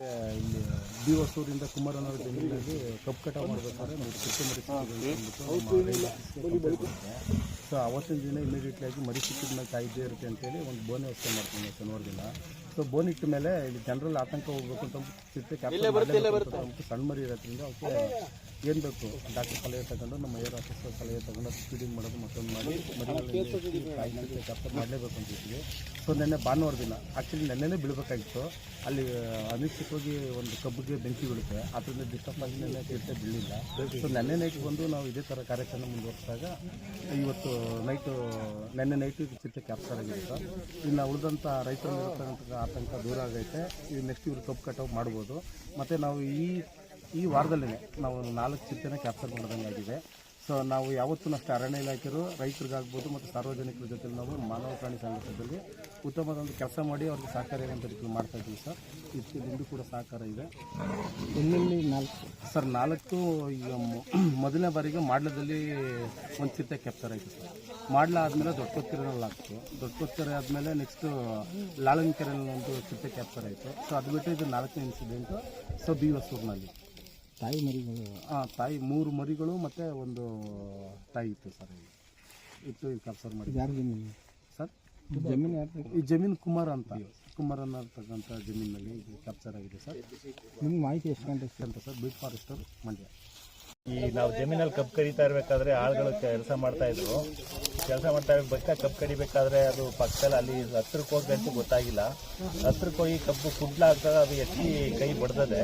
ಇಲ್ಲಿ ಡಿ ಹೊಸೂರಿಂದ ಕುಮಾರನವರ ಜಮೀನಲ್ಲಿ ಕಬ್ಬು ಕಟಾವು ಮಾಡಬೇಕಾದ್ರೆ ನಮಗೆ ಮರಿ ಸೊ ಅವತ್ತಿನ ದಿನ ಇಮಿಡಿಯೇಟ್ಲಿ ಆಗಿ ಮರಿ ಸಿಕ್ಕಿದ್ಮೇಲೆ ಕಾಯ್ದೇ ಇರುತ್ತೆ ಅಂತೇಳಿ ಒಂದು ಬೋನ್ ವ್ಯವಸ್ಥೆ ಮಾಡ್ತೀನಿ ಶನಿವಾರ ದಿನ. ಸೊ ಬೋನ್ ಇಟ್ಟ ಮೇಲೆ ಇಲ್ಲಿ ಜನರಲ್ಲಿ ಆತಂಕ ಹೋಗ್ಬೇಕು ಅಂತ ಚಿರತೆ ಕ್ಯಾಪ್ಟನ್ ಸಣ್ಣ ಮರಿ ಇರೋದ್ರಿಂದ ಅವಕ್ಕೆ ಏನು ಬೇಕು? ಡಾಕ್ಟರ್ ಸಲಹೆ ತಗೊಂಡು ನಮ್ಮ ಏರ್ ಆಫೀಸರ್ ಸಲಹೆ ತಗೊಂಡು ಫೀಡಿಂಗ್ ಮಾಡೋದು ಮತ್ತೊಂದು ಮಾಡಿ ಮರಿಗಳಲ್ಲಿ ಕ್ಯಾಪ್ಚರ್ ಮಾಡಲೇಬೇಕು ಅಂತ ಸೊ ನೆನ್ನೆ ಭಾನುವಾರ ದಿನ ಆ್ಯಕ್ಚುಲಿ ನೆನ್ನೆನೇ ಬೀಳಬೇಕಾಗಿತ್ತು. ಅಲ್ಲಿ ಅನಿಶ್ಚಿತವಾಗಿ ಒಂದು ಕಬ್ಬಿಗೆ ಬೆಂಕಿ ಬೀಳುತ್ತೆ. ಅದರಿಂದ ಡಿಸ್ಟರ್ಬ್ ಆಗಿ ನೆನ್ನೆ ತೀರ್ಥ ಬೀಳಿಲ್ಲ ಸೊ ನೆನ್ನೆ ನೈಟ್ ಬಂದು ನಾವು ಇದೇ ಥರ ಕಾರ್ಯಕ್ರಮ ಮುಂದುವರಿಸಿದಾಗ ಇವತ್ತು ನೈಟು ನೆನ್ನೆ ನೈಟು ಚಿರತೆ ಕ್ಯಾಪ್ಚರ್ ಆಗಿರುತ್ತೆ ಇನ್ನು ಉಳಿದಂಥ ರೈತರು ಆತಂಕ ದೂರ ಆಗೈತೆ. ಈ ನೆಕ್ಸ್ಟ್ ಇವರು ಕಬ್ಬು ಕಟಾವು ಮಾಡ್ಬೋದು. ಮತ್ತು ನಾವು ಈ ಈ ವಾರದಲ್ಲೇ ನಾವು ನಾಲ್ಕು ಚಿರತೆನ ಕ್ಯಾಪ್ಚರ್ ಮಾಡ್ದಂಗಾಗಿದೆ. ಸೊ ನಾವು ಯಾವತ್ತೂ ಅಷ್ಟೇ ಅರಣ್ಯ ಇಲಾಖೆಯರು ರೈತರಿಗಾಗ್ಬೋದು ಮತ್ತು ಸಾರ್ವಜನಿಕರ ಜೊತೆ ನಾವು ಮಾನವ ಪ್ರಾಣಿ ಸಂಘಟನೆಯಲ್ಲಿ ಉತ್ತಮವಾದ ಒಂದು ಕೆಲಸ ಮಾಡಿ ಅವ್ರಿಗೆ ಸಹಕಾರ ಏನಂತ ರೀತಿ ಮಾಡ್ತಾ ಇದ್ದೀವಿ ಸರ್. ಇದರಿಂದ ಕೂಡ ಸಹಕಾರ ಇದೆ. ಎಲ್ಲೆಲ್ಲಿ ನಾಲ್ಕು? ಸರ್ ನಾಲ್ಕು ಈಗ ಮೊದಲನೇ ಬಾರಿಗೆ ಮಾಡ್ಲದಲ್ಲಿ ಒಂದು ಚಿರತೆ ಕ್ಯಾಪ್ಚರ್ ಆಯಿತು ಸರ್. ಮಾಡ್ಲ ಆದಮೇಲೆ ದೊಡ್ಡ ಕೊತ್ತಿರೆನಲ್ಲಿ ಆಗ್ತು ದೊಡ್ಡ ಕೊತ್ತಿರೆ ಆದಮೇಲೆ ನೆಕ್ಸ್ಟು ಲಾಳನ್ಕೆರೆಯಲ್ಲಿ ಒಂದು ಚಿರತೆ ಕ್ಯಾಪ್ಚರ್ ಆಯಿತು. ಸೊ ಅದು ಬಿಟ್ಟು ಇದು ನಾಲ್ಕನೇ ಇನ್ಸಿಡೆಂಟು ಸೊ ಬಿ ಹೊಸೂರಿನಲ್ಲಿ. ತಾಯಿ ಮರಿಗಳು? ಹಾಂ ತಾಯಿ ಮೂರು ಮರಿಗಳು ಮತ್ತು ಒಂದು ತಾಯಿ ಇತ್ತು ಸರ್ ಇಲ್ಲಿ. ಇತ್ತು ಈ ಕ್ಯಾಪ್ಚರ್ ಮಾಡಿ. ಯಾರು ಜಮೀನು? ಸರ್? ಜಮೀನು ಯಾರು ಈ ಜಮೀನು ಕುಮಾರ್ ಅಂತ. ಕುಮಾರ್ ಅನ್ನತಕ್ಕಂಥ ಜಮೀನಿನಲ್ಲಿ ಇದು ಕ್ಯಾಪ್ಚರ್ ಆಗಿದೆ ಸರ್. ನಿಮ್ಗೆ ಮಾಹಿತಿ ಎಷ್ಟು ಗಂಟೆ ಅಂತ ಸರ್ ಬೀಟ್ ಫಾರೆಸ್ಟರ್ ಮಂಡ್ಯ. ಈ ನಾವು ಜಮೀನಲ್ಲಿ ಕಬ್ಬು ಕರಿತಾ ಇರಬೇಕಾದ್ರೆ ಆಳುಗಳು ಕೆಲಸ ಮಾಡ್ತಾ ಇದ್ರು. ಕೆಲಸ ಮಾಡ್ತಾ ಇರ್ಬೇಕಾ ಕಬ್ಬು ಕಡಿಬೇಕಾದ್ರೆ ಅದು ಪಕ್ಕದಲ್ಲಿ ಅಲ್ಲಿ ಹತ್ರಕ್ಕೆ ಹೋಗಂತೂ ಗೊತ್ತಾಗಿಲ್ಲ. ಹತ್ರಕ್ಕೆ ಹೋಗಿ ಕಬ್ಬು ಕುಡ್ಲಾಗ್ತದೆ ಅದು ಎತ್ತಿ ಕೈ ಬಡ್ದದೆ.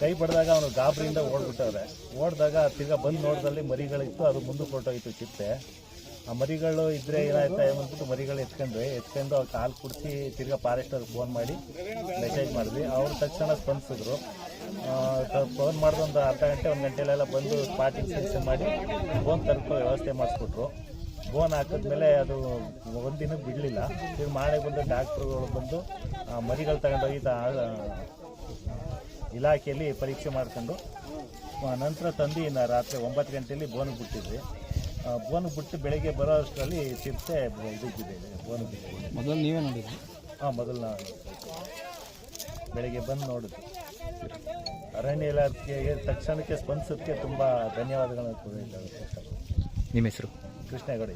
ಕೈ ಬಡ್ದಾಗ ಅವನು ಗಾಬರಿಯಿಂದ ಓಡ್ಬಿಟ್ಟವ್ರೆ. ಓಡಿದಾಗ ತಿರ್ಗಾ ಬಂದು ನೋಡಿದಲ್ಲಿ ಮರಿಗಳಿತ್ತು, ಅದು ಮುಂದಕ್ಕೆ ಹೊರಟೋಗಿತ್ತು ಚಿತ್ತೆ. ಆ ಮರಿಗಳು ಇದ್ರೆ ಏನಾಯ್ತಾ ಅಂದ್ಬಿಟ್ಟು ಮರಿಗಳು ಎತ್ಕೊಂಡ್ವಿ ಎತ್ಕೊಂಡು ಅವ್ರು ಕಾಲು ಕುಡಿಸಿ ತಿರ್ಗಾ ಫಾರೆಸ್ಟರ್ಗೆ ಫೋನ್ ಮಾಡಿ ಮೆಸೇಜ್ ಮಾಡಿದ್ವಿ. ಅವ್ರ ತಕ್ಷಣ ಸ್ಪಂದಿಸಿದ್ರು. ಫೋನ್ ಮಾಡಿದ ಒಂದು ಅರ್ಧ ಗಂಟೆ, ಒಂದು ಗಂಟೆಲೆಲ್ಲ ಬಂದು ಸ್ಪಾಟ್ ಇನ್ಸ್ಪೆಕ್ಷನ್ ಮಾಡಿ ಫೋನ್ ತರ್ಕೋ ವ್ಯವಸ್ಥೆ ಮಾಡಿಸ್ಬಿಟ್ರು ಬೋನ್ ಹಾಕಿದ್ಮೇಲೆ ಅದು ಒಂದಿನ ಬಿಡಲಿಲ್ಲ. ಈಗ ಮಾಡಿ ಬಂದು ಡಾಕ್ಟ್ರುಗಳು ಬಂದು ಮರಿಗಳು ತಗೊಂಡೋಗಿ ಇಲಾಖೆಯಲ್ಲಿ ಪರೀಕ್ಷೆ ಮಾಡ್ಕೊಂಡು ನಂತರ ತಂದು ಇನ್ನು ರಾತ್ರಿ ಒಂಬತ್ತು ಗಂಟೆಯಲ್ಲಿ ಬೋನಿಗೆ ಬಿಟ್ಟಿದ್ವಿ. ಬೋನು ಬೋನಿಗೆ ಬಿಟ್ಟು ಬೆಳಗ್ಗೆ ಬರೋ ಅಷ್ಟರಲ್ಲಿ ಚಿರತೆ ಇದ್ದಿದ್ದೆ ಬೋನಿಗೆ ಬಿಟ್ಟಿದೆ. ಮೊದಲು ನೀವೇ ನೋಡಿದ್ರಿ? ಹಾಂ ಮೊದಲು ನಾವು ಬೆಳಗ್ಗೆ ಬಂದು ನೋಡಿದ್ವಿ ಅರಣ್ಯ ಇಲಾಖೆಗೆ ತಕ್ಷಣಕ್ಕೆ ಸ್ಪಂದಿಸೋದಕ್ಕೆ ತುಂಬ ಧನ್ಯವಾದಗಳನ್ನು ನಿಮ್ಮ ಹೆಸರು? ಕೃಷ್ಣೇಗೌಡ